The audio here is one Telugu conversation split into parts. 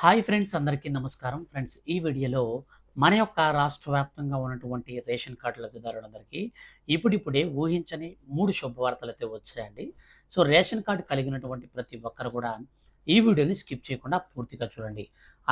హాయ్ ఫ్రెండ్స్ అందరికీ నమస్కారం. ఫ్రెండ్స్ ఈ వీడియోలో మన యొక్క రాష్ట్ర వ్యాప్తంగా ఉన్నటువంటి రేషన్ కార్డు లబ్ధిదారులందరికీ ఇప్పుడిప్పుడే ఊహించని మూడు శుభవార్తలు అయితే వచ్చాయండి. సో రేషన్ కార్డు కలిగినటువంటి ప్రతి ఒక్కరు కూడా ఈ వీడియోని స్కిప్ చేయకుండా పూర్తిగా చూడండి.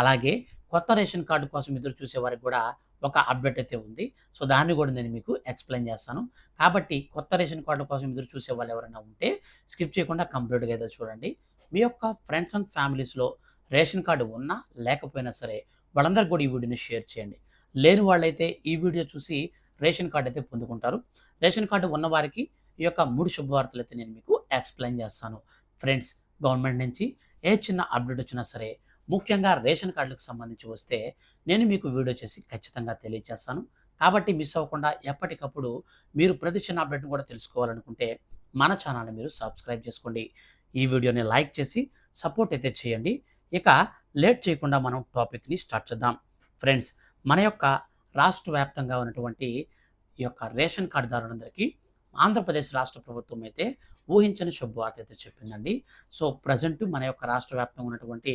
అలాగే కొత్త రేషన్ కార్డు కోసం ఎదురు చూసే వారికి కూడా ఒక అప్డేట్ అయితే ఉంది. సో దాన్ని కూడా నేను మీకు ఎక్స్ప్లెయిన్ చేస్తాను. కాబట్టి కొత్త రేషన్ కార్డు కోసం ఎదురు చూసే వాళ్ళు ఎవరైనా ఉంటే స్కిప్ చేయకుండా కంప్లీట్గా అయితే చూడండి. మీ యొక్క ఫ్రెండ్స్ అండ్ ఫ్యామిలీస్లో రేషన్ కార్డు ఉన్నా లేకపోయినా సరే వాళ్ళందరికీ కూడా ఈ వీడియోని షేర్ చేయండి. లేని వాళ్ళైతే ఈ వీడియో చూసి రేషన్ కార్డు అయితే పొందుకుంటారు. రేషన్ కార్డు ఉన్నవారికి ఈ యొక్క మూడు శుభవార్తలు అయితే నేను మీకు ఎక్స్ప్లెయిన్ చేస్తాను. ఫ్రెండ్స్ గవర్నమెంట్ నుంచి ఏ చిన్న అప్డేట్ వచ్చినా సరే ముఖ్యంగా రేషన్ కార్డులకు సంబంధించి వస్తే నేను మీకు వీడియో చేసి ఖచ్చితంగా తెలియజేస్తాను. కాబట్టి మిస్ అవ్వకుండా ఎప్పటికప్పుడు మీరు ప్రతి చిన్న అప్డేట్ని కూడా తెలుసుకోవాలనుకుంటే మన ఛానల్ని మీరు సబ్స్క్రైబ్ చేసుకోండి. ఈ వీడియోని లైక్ చేసి సపోర్ట్ అయితే చేయండి. ఇక లేట్ చేయకుండా మనం టాపిక్ని స్టార్ట్ చేద్దాం. ఫ్రెండ్స్ మన యొక్క రాష్ట్ర వ్యాప్తంగా ఉన్నటువంటి ఈ యొక్క రేషన్ కార్డుదారులందరికీ ఆంధ్రప్రదేశ్ రాష్ట్ర ప్రభుత్వం అయితే ఊహించని శుభవార్త అయితే చెప్పిందండి. సో ప్రజెంట్ మన యొక్క రాష్ట్ర వ్యాప్తంగా ఉన్నటువంటి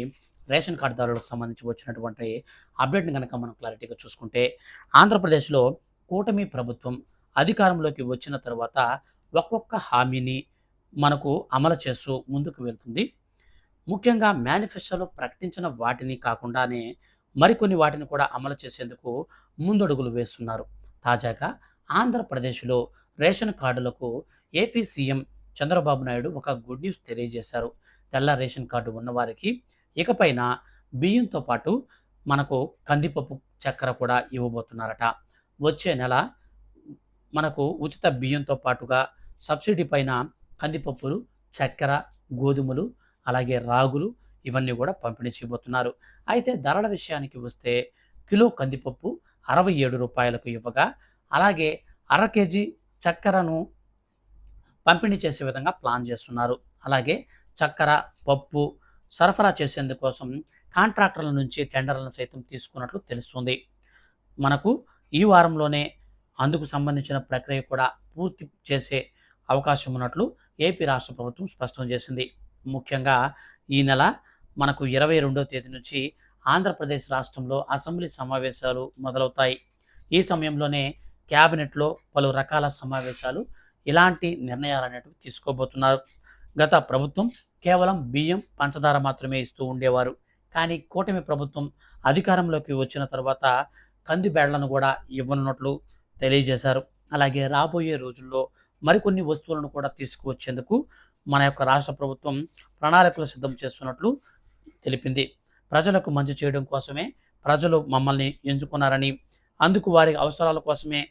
రేషన్ కార్డుదారులకు సంబంధించి వచ్చినటువంటి అప్డేట్ని కనుక మనం క్లారిటీగా చూసుకుంటే ఆంధ్రప్రదేశ్లో కూటమి ప్రభుత్వం అధికారంలోకి వచ్చిన తర్వాత ఒక్కొక్క హామీని మనకు అమలు చేస్తూ ముందుకు వెళ్తుంది. ముఖ్యంగా మేనిఫెస్టోలో ప్రకటించిన వాటిని కాకుండానే మరికొన్ని వాటిని కూడా అమలు చేసేందుకు ముందడుగులు వేస్తున్నారు. తాజాగా ఆంధ్రప్రదేశ్లో రేషన్ కార్డులకు ఏపీ సీఎం చంద్రబాబు నాయుడు ఒక గుడ్ న్యూస్ తెలియజేశారు. తెల్ల రేషన్ కార్డు ఉన్నవారికి ఇకపైన బియ్యంతో పాటు మనకు కందిపప్పు చక్కెర కూడా ఇవ్వబోతున్నారట. వచ్చే నెల మనకు ఉచిత బియ్యంతో పాటుగా సబ్సిడీ పైన కందిపప్పులు చక్కెర గోధుమలు అలాగే రాగులు ఇవన్నీ కూడా పంపిణీ చేయబోతున్నారు. అయితే ధరల విషయానికి వస్తే కిలో కందిపప్పు అరవై ఏడు రూపాయలకు ఇవ్వగా అలాగే అర కేజీ చక్కెరను పంపిణీ చేసే విధంగా ప్లాన్ చేస్తున్నారు. అలాగే చక్కెర పప్పు సరఫరా చేసేందుకోసం కాంట్రాక్టర్ల నుంచి టెండర్లను సైతం తీసుకున్నట్లు తెలుస్తుంది. మనకు ఈ వారంలోనే అందుకు సంబంధించిన ప్రక్రియ కూడా పూర్తి చేసే అవకాశం ఉన్నట్లు ఏపీ రాష్ట్ర ప్రభుత్వం స్పష్టం చేసింది. ముఖ్యంగా ఈ నెల మనకు ఇరవై రెండో తేదీ నుంచి ఆంధ్రప్రదేశ్ రాష్ట్రంలో అసెంబ్లీ సమావేశాలు మొదలవుతాయి. ఈ సమయంలోనే క్యాబినెట్లో పలు రకాల సమావేశాలు ఇలాంటి నిర్ణయాలు అనేటివి తీసుకోబోతున్నారు. గత ప్రభుత్వం కేవలం బియ్యం పంచదార మాత్రమే ఇస్తూ ఉండేవారు. కానీ కూటమి ప్రభుత్వం అధికారంలోకి వచ్చిన తర్వాత కంది బేళ్ళను కూడా ఇవ్వనున్నట్లు తెలియజేశారు. అలాగే రాబోయే రోజుల్లో మరికొన్ని వస్తువులను కూడా తీసుకువచ్చేందుకు మన యొక్క రాష్ట్ర ప్రభుత్వం ప్రణాళికలు సిద్ధం చేస్తున్నట్లు తెలిపింది. ప్రజలకు మంచి చేయడం కోసమే ప్రజలు మమ్మల్ని ఎంచుకున్నారని అందుకు వారి అవసరాల కోసమే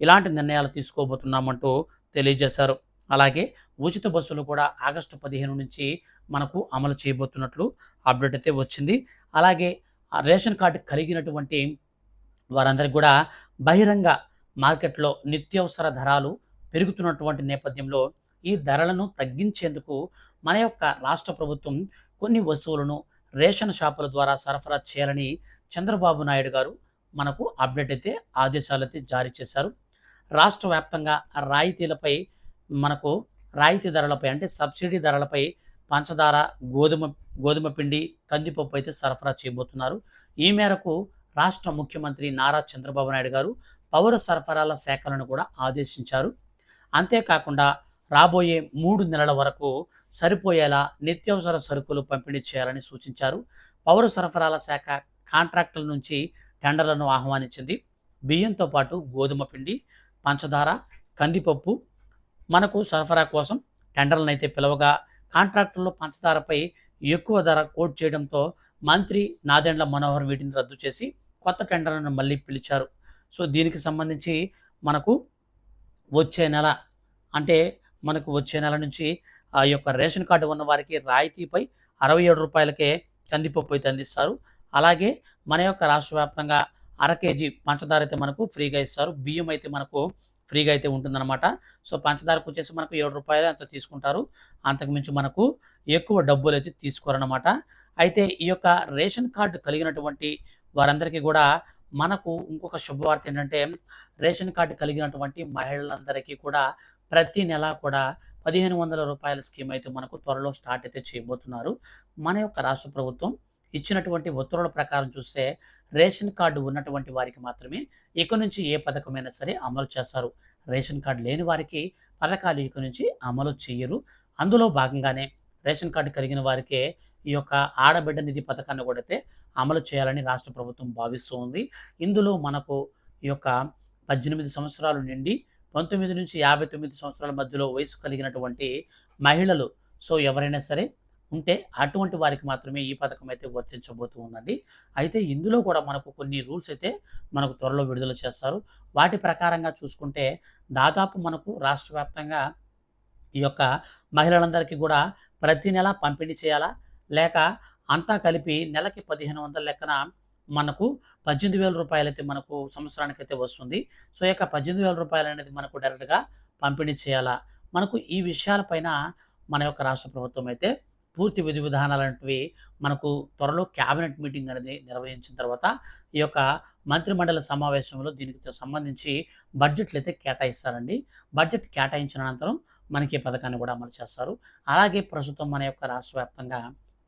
ఇలాంటి నిర్ణయాలు తీసుకోబోతున్నామంటూ తెలియజేశారు. అలాగే ఉచిత బస్సులు కూడా ఆగస్టు పదిహేను నుంచి మనకు అమలు చేయబోతున్నట్లు అప్డేట్ అయితే వచ్చింది. అలాగే ఆ రేషన్ కార్డు కలిగినటువంటి వారందరికీ కూడా బహిరంగ మార్కెట్లో నిత్యావసర ధరలు పెరుగుతున్నటువంటి నేపథ్యంలో ఈ ధరలను తగ్గించేందుకు మన యొక్క రాష్ట్ర ప్రభుత్వం కొన్ని వస్తువులను రేషన్ షాపుల ద్వారా సరఫరా చేయాలని చంద్రబాబు నాయుడు గారు మనకు అప్డేట్ అయితే ఆదేశాలు అయితే జారీ చేశారు. రాష్ట్ర వ్యాప్తంగా రాయితీలపై మనకు రాయితీ ధరలపై అంటే సబ్సిడీ ధరలపై పంచదార గోధుమ గోధుమ పిండి కందిపప్పు అయితే సరఫరా చేయబోతున్నారు. ఈ మేరకు రాష్ట్ర ముఖ్యమంత్రి నారా చంద్రబాబు నాయుడు గారు పౌర సరఫరాల శాఖలను కూడా ఆదేశించారు. అంతేకాకుండా రాబోయే మూడు నెలల వరకు సరిపోయేలా నిత్యావసర సరుకులు పంపిణీ చేయాలని సూచించారు. పౌర సరఫరాల శాఖ కాంట్రాక్టుల నుంచి టెండర్లను ఆహ్వానించింది. బియ్యంతో పాటు గోధుమ పిండి పంచదార కందిపప్పు మనకు సరఫరా కోసం టెండర్లను అయితే పిలవగా కాంట్రాక్టుల్లో పంచదారపై ఎక్కువ ధర కోట్ చేయడంతో మంత్రి నాదెండ్ల మనోహర్ వీటిని రద్దు చేసి కొత్త టెండర్లను మళ్ళీ పిలిచారు. సో దీనికి సంబంధించి మనకు వచ్చే నెల అంటే మనకు వచ్చే నెల నుంచి ఆ యొక్క రేషన్ కార్డు ఉన్న వారికి రాయితీపై అరవై ఏడు రూపాయలకే కందిపప్పు అయితే అందిస్తారు. అలాగే మన యొక్క రాష్ట్ర వ్యాప్తంగా అర కేజీ పంచదార అయితే మనకు ఫ్రీగా ఇస్తారు. బియ్యం అయితే మనకు ఫ్రీగా అయితే ఉంటుందన్నమాట. సో పంచదారకు వచ్చేసి మనకు ఏడు రూపాయలు అంత తీసుకుంటారు. అంతకుమించి మనకు ఎక్కువ డబ్బులు అయితే తీసుకోరన్నమాట. అయితే ఈ యొక్క రేషన్ కార్డు కలిగినటువంటి వారందరికీ కూడా మనకు ఇంకొక శుభవార్త ఏంటంటే రేషన్ కార్డు కలిగినటువంటి మహిళలందరికీ కూడా ప్రతి నెల కూడా పదిహేను వందల రూపాయల స్కీమ్ అయితే మనకు త్వరలో స్టార్ట్ అయితే చేయబోతున్నారు. మన యొక్క రాష్ట్ర ప్రభుత్వం ఇచ్చినటువంటి ఉత్తర్వుల ప్రకారం చూస్తే రేషన్ కార్డు ఉన్నటువంటి వారికి మాత్రమే ఇక నుంచి ఏ పథకమైనా సరే అమలు చేస్తారు. రేషన్ కార్డు లేని వారికి పథకాలు ఇక నుంచి అమలు చేయరు. అందులో భాగంగానే రేషన్ కార్డు కలిగిన వారికే ఈ యొక్క ఆడబిడ్డ నిధి పథకాన్ని కూడా అయితే అమలు చేయాలని రాష్ట్ర ప్రభుత్వం భావిస్తూ ఉంది. ఇందులో మనకు ఈ యొక్క పద్దెనిమిది సంవత్సరాలు నిండి పంతొమ్మిది నుంచి యాభై తొమ్మిది సంవత్సరాల మధ్యలో వయసు కలిగినటువంటి మహిళలు. సో ఎవరైనా సరే ఉంటే అటువంటి వారికి మాత్రమే ఈ పథకం అయితే వర్తించబోతూ ఉందండి అయితే ఇందులో కూడా మనకు కొన్ని రూల్స్ అయితే మనకు త్వరలో విడుదల చేస్తారు. వాటి ప్రకారంగా చూసుకుంటే దాదాపు మనకు రాష్ట్ర వ్యాప్తంగా ఈ యొక్క మహిళలందరికీ కూడా ప్రతి నెల పంపిణీ చేయాలా? లేక అంతా కలిపి నెలకి పదిహేను వందల లెక్కన మనకు పద్దెనిమిది వేల రూపాయలు అయితే మనకు సంవత్సరానికి అయితే వస్తుంది. సో ఈ యొక్క పద్దెనిమిది వేల రూపాయలు అనేది మనకు డైరెక్ట్గా పంపిణీ చేయాలా? మనకు ఈ విషయాలపైన మన యొక్క రాష్ట్ర ప్రభుత్వం అయితే పూర్తి విధి విధానాలంటివి మనకు త్వరలో క్యాబినెట్ మీటింగ్ అనేది నిర్వహించిన తర్వాత ఈ యొక్క మంత్రిమండలి సమావేశంలో దీనికి సంబంధించి బడ్జెట్లు అయితే కేటాయిస్తారండి. బడ్జెట్ కేటాయించిన అనంతరం మనకి ఈ పథకాన్ని కూడా అమలు చేస్తారు. అలాగే ప్రస్తుతం మన యొక్క రాష్ట్ర వ్యాప్తంగా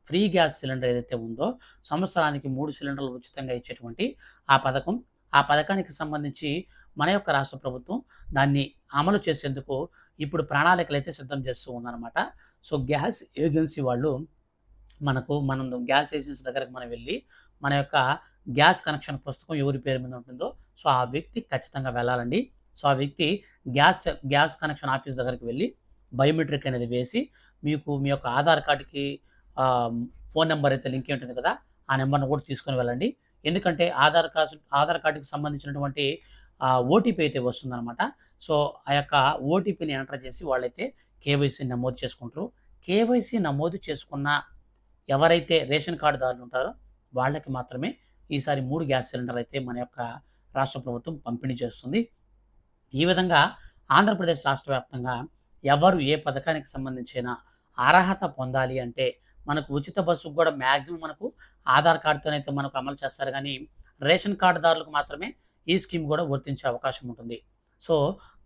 ఫ్రీ గ్యాస్ సిలిండర్ ఏదైతే ఉందో సంవత్సరానికి మూడు సిలిండర్లు ఉచితంగా ఇచ్చేటువంటి ఆ పథకం. ఆ పథకానికి సంబంధించి మన యొక్క రాష్ట్ర ప్రభుత్వం దాన్ని అమలు చేసేందుకు ఇప్పుడు ప్రణాళికలు అయితే సిద్ధం చేస్తూ ఉందన్నమాట. సో గ్యాస్ ఏజెన్సీ వాళ్ళు మనకు మనం గ్యాస్ ఏజెన్సీ దగ్గరకు మనం వెళ్ళి మన యొక్క గ్యాస్ కనెక్షన్ పుస్తకం ఎవరి పేరు మీద ఉంటుందో సో ఆ వ్యక్తి ఖచ్చితంగా వెళ్ళాలండి. సో ఆ వ్యక్తి గ్యాస్ గ్యాస్ కనెక్షన్ ఆఫీస్ దగ్గరికి వెళ్ళి బయోమెట్రిక్ అనేది వేసి మీకు మీ యొక్క ఆధార్ కార్డుకి ఫోన్ నెంబర్ అయితే లింక్ ఉంటుంది కదా ఆ నెంబర్ను కూడా తీసుకొని వెళ్ళండి. ఎందుకంటే ఆధార్ కార్డు ఆధార్ కార్డుకి సంబంధించినటువంటి ఓటీపీ అయితే వస్తుందన్నమాట. సో ఆ యొక్క ఓటీపీని ఎంటర్ చేసి వాళ్ళైతే కేవైసీ నమోదు చేసుకుంటారు. కేవైసీ నమోదు చేసుకున్న ఎవరైతే రేషన్ కార్డుదారులు ఉంటారో వాళ్ళకి మాత్రమే ఈసారి మూడు గ్యాస్ సిలిండర్ అయితే మన యొక్క రాష్ట్ర ప్రభుత్వం పంపిణీ చేస్తుంది. ఈ విధంగా ఆంధ్రప్రదేశ్ రాష్ట్ర వ్యాప్తంగా ఎవరు ఏ పథకానికి సంబంధించిన అర్హత పొందాలి అంటే మనకు ఉచిత బస్సుకు కూడా మ్యాక్సిమం మనకు ఆధార్ కార్డుతోనైతే మనకు అమలు చేస్తారు. కానీ రేషన్ కార్డుదారులకు మాత్రమే ఈ స్కీమ్ కూడా వర్తించే అవకాశం ఉంటుంది. సో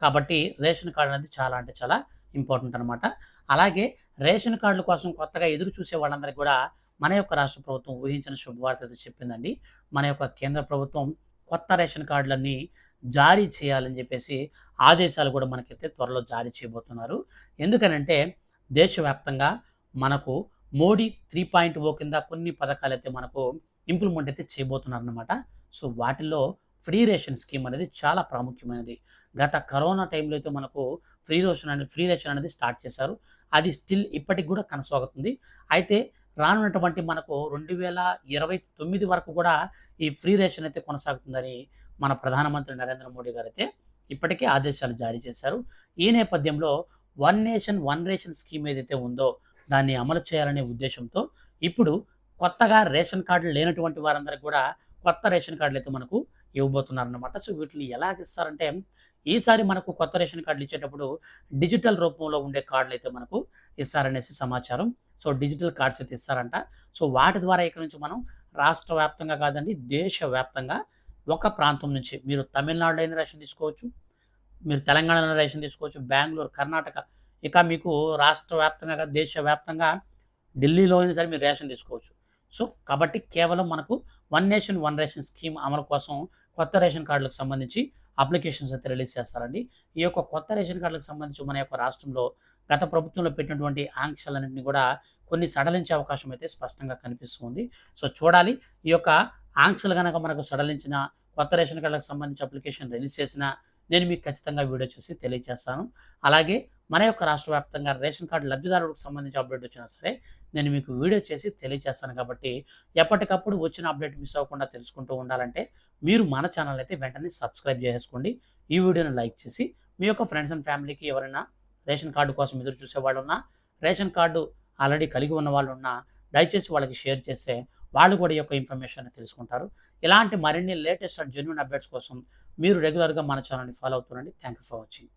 కాబట్టి రేషన్ కార్డు అనేది చాలా అంటే చాలా ఇంపార్టెంట్ అనమాట అలాగే రేషన్ కార్డుల కోసం కొత్తగా ఎదురు చూసే వాళ్ళందరికీ కూడా మన యొక్క రాష్ట్ర ప్రభుత్వం ఊహించిన శుభవార్త అయితే చెప్పిందండి. మన యొక్క కేంద్ర ప్రభుత్వం కొత్త రేషన్ కార్డులన్నీ జారీ చేయాలని చెప్పేసి ఆదేశాలు కూడా మనకైతే త్వరలో జారీ చేయబోతున్నారు. ఎందుకనంటే దేశవ్యాప్తంగా మనకు మోడీ త్రీ పాయింట్ ఓ కింద కొన్ని పథకాలు అయితే మనకు ఇంప్లిమెంట్ అయితే చేయబోతున్నారు అనమాట సో వాటిల్లో ఫ్రీ రేషన్ స్కీమ్ అనేది చాలా ప్రాముఖ్యమైనది. గత కరోనా టైంలో అయితే మనకు ఫ్రీ రేషన్ అనేది ఫ్రీ రేషన్ అనేది స్టార్ట్ చేశారు. అది స్టిల్ ఇప్పటికి కూడా కొనసాగుతుంది. అయితే రానున్నటువంటి మనకు రెండు వేల ఇరవై తొమ్మిది వరకు కూడా ఈ ఫ్రీ రేషన్ అయితే కొనసాగుతుందని మన ప్రధానమంత్రి నరేంద్ర మోడీ గారు అయితే ఇప్పటికే ఆదేశాలు జారీ చేశారు. ఈ నేపథ్యంలో one nation one ration scheme ఏదైతే ఉందో దాన్ని అమలు చేయాలనే ఉద్దేశంతో ఇప్పుడు కొత్తగా రేషన్ కార్డులు లేనటువంటి వారందరికీ కూడా కొత్త రేషన్ కార్డులు అయితే మనకు ఇవ్వబోతున్నారన్నమాట. సో వీటిని ఎలా ఇస్తారంటే ఈసారి మనకు కొత్త రేషన్ కార్డులు ఇచ్చేటప్పుడు డిజిటల్ రూపంలో ఉండే కార్డులు అయితే మనకు ఇస్తారనేసి సమాచారం. సో డిజిటల్ కార్డ్స్ అయితే ఇస్తారంట. సో వాటి ద్వారా ఇక్కడ నుంచి మనం రాష్ట్ర వ్యాప్తంగా కాదండి దేశవ్యాప్తంగా ఒక ప్రాంతం నుంచి మీరు తమిళనాడులో అయిన రేషన్ తీసుకోవచ్చు మీరు తెలంగాణలో రేషన్ తీసుకోవచ్చు బెంగళూరు కర్ణాటక ఇక మీకు రాష్ట్ర వ్యాప్తంగా దేశవ్యాప్తంగా ఢిల్లీలో అయినా సరే మీరు రేషన్ తీసుకోవచ్చు. సో కాబట్టి కేవలం మనకు one nation one ration scheme అమలు కోసం కొత్త రేషన్ కార్డులకు సంబంధించి అప్లికేషన్స్ అయితే రిలీజ్ చేస్తారండి. ఈ యొక్క కొత్త రేషన్ కార్డులకు సంబంధించి మన యొక్క రాష్ట్రంలో గత ప్రభుత్వంలో పెట్టినటువంటి ఆంక్షలన్నింటినీ కూడా కొన్ని సడలించే అవకాశం అయితే స్పష్టంగా కనిపిస్తుంది. సో చూడాలి. ఈ యొక్క ఆంక్షలు కనుక మనకు సడలించిన కొత్త రేషన్ కార్డులకు సంబంధించి అప్లికేషన్ రిలీజ్ చేసిన నేను మీకు ఖచ్చితంగా వీడియో చూసి తెలియజేస్తాను అలాగే మన యొక్క రాష్ట్ర వ్యాప్తంగా రేషన్ కార్డు లబ్ధిదారులకు సంబంధించి అప్డేట్ వచ్చినా సరే నేను మీకు వీడియో చేసి తెలియజేస్తాను కాబట్టి ఎప్పటికప్పుడు వచ్చిన అప్డేట్ మిస్ అవ్వకుండా తెలుసుకుంటూ ఉండాలంటే మీరు మన ఛానల్ అయితే వెంటనే సబ్స్క్రైబ్ చేసుకోండి. ఈ వీడియోని లైక్ చేసి మీ యొక్క ఫ్రెండ్స్ అండ్ ఫ్యామిలీకి ఎవరైనా రేషన్ కార్డు కోసం ఎదురు చూసే వాళ్ళు ఉన్నా రేషన్ కార్డు ఆల్రెడీ కలిగి ఉన్న వాళ్ళు ఉన్నా దయచేసి వాళ్ళకి షేర్ చేస్తే వాళ్ళు కూడా ఈ యొక్క ఇన్ఫర్మేషన్ తెలుసుకుంటారు. ఇలాంటి మరిన్ని లేటెస్ట్ అండ్ జెన్యున్ అప్డేట్స్ కోసం మీరు రెగ్యులర్గా మన ఛానల్ని follow అవుతుండండి. Thank you for watching